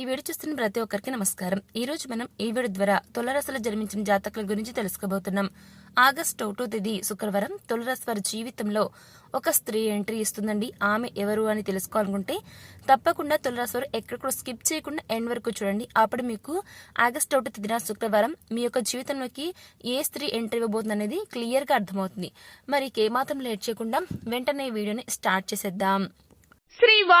ఈ వీడియో చూస్తున్న ప్రతి ఒక్కరికి నమస్కారం. ఈ రోజు మనం ఈ వీడియో ద్వారా తొలరాశిలో జన్మించిన జాతకుల గురించి తెలుసుకోబోతున్నాం. ఆగస్టు ఒకటో తేదీ శుక్రవారం తొలరాశి వారి జీవితంలో ఒక స్త్రీ ఎంట్రీ ఇస్తుందండి. ఆమె ఎవరు అని తెలుసుకోవాలనుకుంటే తప్పకుండా తులరాశి వారు ఎక్కడ స్కిప్ చేయకుండా ఎండ్ వరకు చూడండి. అప్పుడు మీకు ఆగస్టు ఒకటో తేదీన శుక్రవారం మీ యొక్క జీవితంలోకి ఏ స్త్రీ ఎంట్రీ ఇవ్వబోతుంది అనేది క్లియర్గా అర్థమవుతుంది. మరి ఏమాత్రం లేట్ చేయకుండా వెంటనే వీడియోని స్టార్ట్ చేసేద్దాం. శ్రీ వా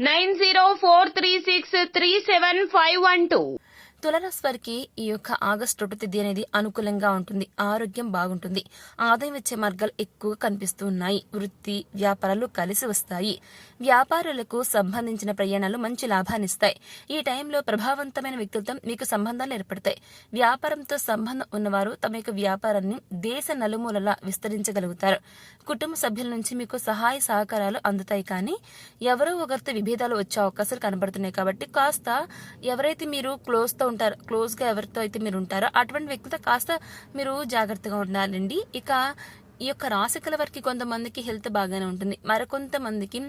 nine zero four three six three seven five one two. తులరాశి వారికి ఈ యొక్క ఆగస్టు ఒకటి తేదీ అనేది అనుకూలంగా ఉంటుంది. ఆరోగ్యం బాగుంటుంది. ఆదాయం వచ్చే మార్గాలు ఎక్కువగా కనిపిస్తూ ఉన్నాయి. వృత్తి వ్యాపారాలు కలిసి వస్తాయి. వ్యాపారులకు సంబంధించిన ప్రయాణాలు మంచి లాభాన్నిస్తాయి ఈ టైంలో ప్రభావవంతమైన వ్యక్తులతో మీకు సంబంధాలు ఏర్పడతాయి. వ్యాపారంతో సంబంధం ఉన్నవారు తమ యొక్క వ్యాపారాన్ని దేశ నలుమూలలా విస్తరించగలుగుతారు. కుటుంబ సభ్యుల నుంచి మీకు సహాయ సహకారాలు అందుతాయి కానీ ఎవరో ఒకరితో విభేదాలు వచ్చే అవకాశాలు కనబడుతున్నాయి కాబట్టి కాస్త ఎవరైతే మీరు క్లోజ్తో ఉంటారో. క్లోజ్గా ఎవరితో అయితే మీరు ఉంటారో అటువంటి వ్యక్తితో కాస్త మీరు జాగ్రత్తగా ఉండాలండి. ఇక ఈ యొక్క రాశికల వారికి కొంతమందికి హెల్త్ బాగానే ఉంటుంది. మరికొంతమందికి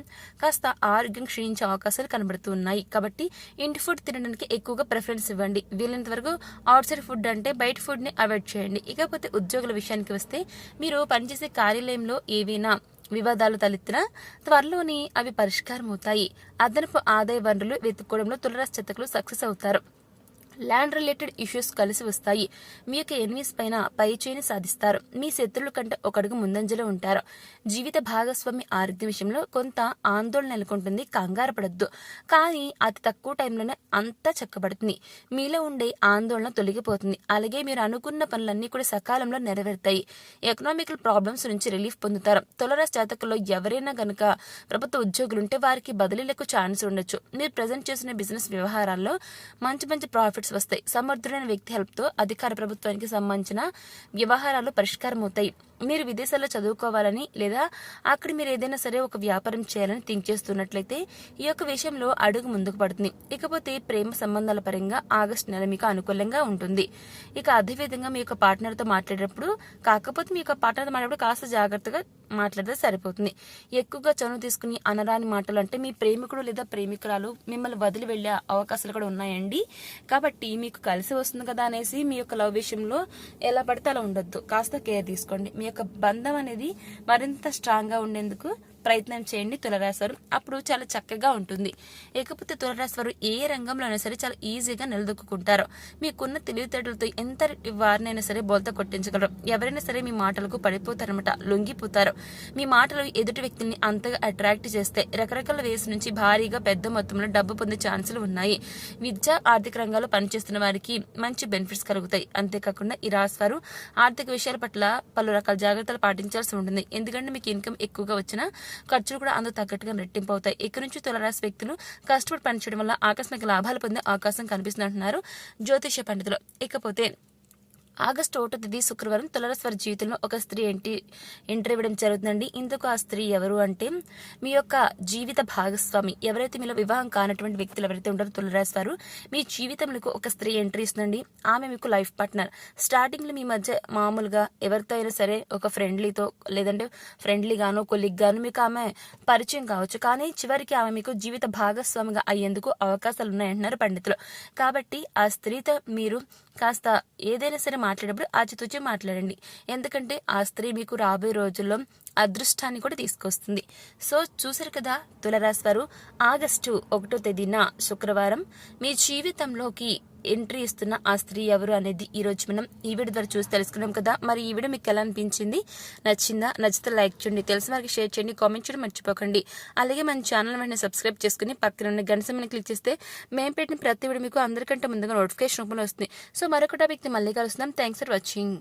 కాస్త ఆరోగ్యం క్షీణించే అవకాశాలు కనబడుతూ ఉన్నాయి. కాబట్టి ఇంటి ఫుడ్ తినడానికి ఎక్కువగా ప్రిఫరెన్స్ ఇవ్వండి. వీలైనంత వరకు అవుట్ సైడ్ ఫుడ్ అంటే బయట ఫుడ్ని అవాయిడ్ చేయండి. ఇకపోతే ఉద్యోగుల విషయానికి వస్తే మీరు పనిచేసే కార్యాలయంలో ఏవైనా వివాదాలు తలెత్తినా త్వరలోని అవి పరిష్కారం అవుతాయి అదనపు ఆదాయ వనరులు వెతుక్కోవడంలో తులరాశి చెత్తకులు సక్సెస్ అవుతారు. ల్యాండ్ రిలేటెడ్ ఇష్యూస్ కలిసి వస్తాయి. మీ యొక్క ఎనిమిస్ పైన పైచేయని సాధిస్తారు. మీ శత్రువుల కంటే ఒక అడుగు ముందంజలో ఉంటారు. జీవిత భాగస్వామి ఆరోగ్య విషయంలో కొంత ఆందోళన నెలకొంటుంది. కంగారు పడద్దు. కానీ అతి తక్కువ టైంలోనే అంతా చక్కబడుతుంది. మీలో ఉండే ఆందోళన తొలగిపోతుంది. అలాగే మీరు అనుకున్న పనులన్నీ కూడా సకాలంలో నెరవేరుతాయి. ఎకనామికల్ ప్రాబ్లమ్స్ నుంచి రిలీఫ్ పొందుతారు. తులరాశి జాతకుల్లో ఎవరైనా గనక ప్రభుత్వ ఉద్యోగులు ఉంటే వారికి బదిలీలకు ఛాన్స్ ఉండొచ్చు. మీరు ప్రజెంట్ చేసిన బిజినెస్ వ్యవహారాల్లో మంచి మంచి ప్రాఫిట్స్ వస్తాయి సమర్థుడైన వ్యక్తి హెల్ప్తో అధికార ప్రభుత్వానికి సంబంధించిన వ్యవహారాలు పరిష్కారం అవుతాయి మీరు విదేశాల్లో చదువుకోవాలని లేదా అక్కడ మీరు ఏదైనా సరే ఒక వ్యాపారం చేయాలని థింక్ చేస్తున్నట్లయితే ఈ యొక్క విషయంలో అడుగు ముందుకు పడుతుంది. ఇకపోతే ప్రేమ సంబంధాల పరంగా ఆగస్టు నెల మీకు అనుకూలంగా ఉంటుంది. ఇక అదేవిధంగా మీ యొక్క పార్ట్నర్తో మాట్లాడేటప్పుడు కాకపోతే మీ యొక్క పార్ట్నర్తో మాట్లాడేటప్పుడు కాస్త జాగ్రత్తగా మాట్లాడితే సరిపోతుంది. ఎక్కువగా చనువు తీసుకుని అనరాని మాటలు అంటే మీ ప్రేమికుడు లేదా ప్రేమికురాలు మిమ్మల్ని వదిలి వెళ్ళే అవకాశాలు కూడా ఉన్నాయండి. కాబట్టి మీకు కలిసి వస్తుంది కదా అనేసి మీ యొక్క లవ్ విషయంలో ఎలా పడితే అలా ఉండొద్దు. కాస్త కేర్ తీసుకోండి. మీ యొక్క బంధం అనేది మరింత స్ట్రాంగ్గా ఉండేందుకు ప్రయత్నం చేయండి తులరాశివారు. అప్పుడు చాలా చక్కగా ఉంటుంది. ఇకపోతే తులరాశివారు ఏ రంగంలోనైనా సరే చాలా ఈజీగా నిలదొక్కుంటారు మీకున్న తెలివితేటలతో ఎంత వారినైనా సరే బోల్త కొట్టించగలరు. ఎవరైనా సరే మీ మాటలకు పడిపోతారనమాట లొంగిపోతారు. మీ మాటలు ఎదుటి వ్యక్తిని అంతగా అట్రాక్ట్ చేస్తే రకరకాల వేసి నుంచి భారీగా పెద్ద మొత్తంలో డబ్బు పొందే ఛాన్సులు ఉన్నాయి. విద్య ఆర్థిక రంగాల్లో పనిచేస్తున్న వారికి మంచి బెనిఫిట్స్ కలుగుతాయి. అంతేకాకుండా ఈ రాశి వారు ఆర్థిక విషయాల పట్ల పలు రకాల జాగ్రత్తలు పాటించాల్సి ఉంటుంది. ఎందుకంటే మీకు ఇన్కమ్ ఎక్కువగా వచ్చినా ఖర్చులు కూడా అందుకు తగ్గట్టుగా రెట్టింపు అవుతాయి. ఇక్కడి నుంచి తులరాశి వ్యక్తులు కష్టపడి పనిచేయడం వల్ల ఆకస్మిక లాభాలు పొందే అవకాశం కనిపిస్తుంది అంటున్నారు జ్యోతిష పండితులు. ఇకపోతే ఆగస్టు ఒకటో తేదీ శుక్రవారం తులరస్వర జీవితంలో ఒక స్త్రీ ఎంటి ఎంట్రీ ఇవ్వడం జరుగుతుందండి. ఇందుకు ఆ స్త్రీ ఎవరు అంటే మీ యొక్క జీవిత భాగస్వామి. ఎవరైతే మీలో వివాహం కానటువంటి వ్యక్తులు ఎవరైతే ఉంటారో తులరాశి వారు మీ జీవితంలో ఒక స్త్రీ ఎంట్రీ ఇస్తుందండి. ఆమె మీకు లైఫ్ పార్ట్నర్. స్టార్టింగ్లో మీ మధ్య మామూలుగా ఎవరితో అయినా సరే ఒక ఫ్రెండ్లీతో లేదంటే ఫ్రెండ్లీగానో కొలిగ్ గాను మీకు ఆమె పరిచయం కావచ్చు. కానీ చివరికి ఆమె మీకు జీవిత భాగస్వామిగా అయ్యేందుకు అవకాశాలు ఉన్నాయంటున్నారు పండితులు. కాబట్టి ఆ స్త్రీతో మీరు కాస్త ఏదైనా సరే మాట్లాడేప్పుడు ఆచితూచి మాట్లాడండి. ఎందుకంటే ఆ స్త్రీ మీకు రాబోయే రోజుల్లో అదృష్టాన్ని కూడా తీసుకొస్తుంది. సో చూసారు కదా తులరాశి వారు ఆగస్టు ఒకటో తేదీన శుక్రవారం మీ జీవితంలోకి ఎంట్రీ ఇస్తున్న ఆ స్త్రీ ఎవరు అనేది ఈరోజు మనం ఈ వీడియో ద్వారా చూసి తెలుసుకున్నాం కదా. మరి ఈ వీడియో మీకు ఎలా అనిపించింది? నచ్చిందా? నచ్చితే లైక్ చేయండి. తెలిసిన వారికి షేర్ చేయండి. కామెంట్ చేయడం మర్చిపోకండి. అలాగే మన ఛానల్ వెంటనే సబ్స్క్రైబ్ చేసుకుని పక్కన ఉన్న గంట సమయం క్లిక్ చేస్తే మేము పెట్టిన ప్రతి వీడియో మీకు అందరికంటే ముందుగా నోటిఫికేషన్ రూపంలో వస్తుంది. సో మరొక టాపిక్ని మళ్ళీ కలుస్తున్నాం. Thanks for watching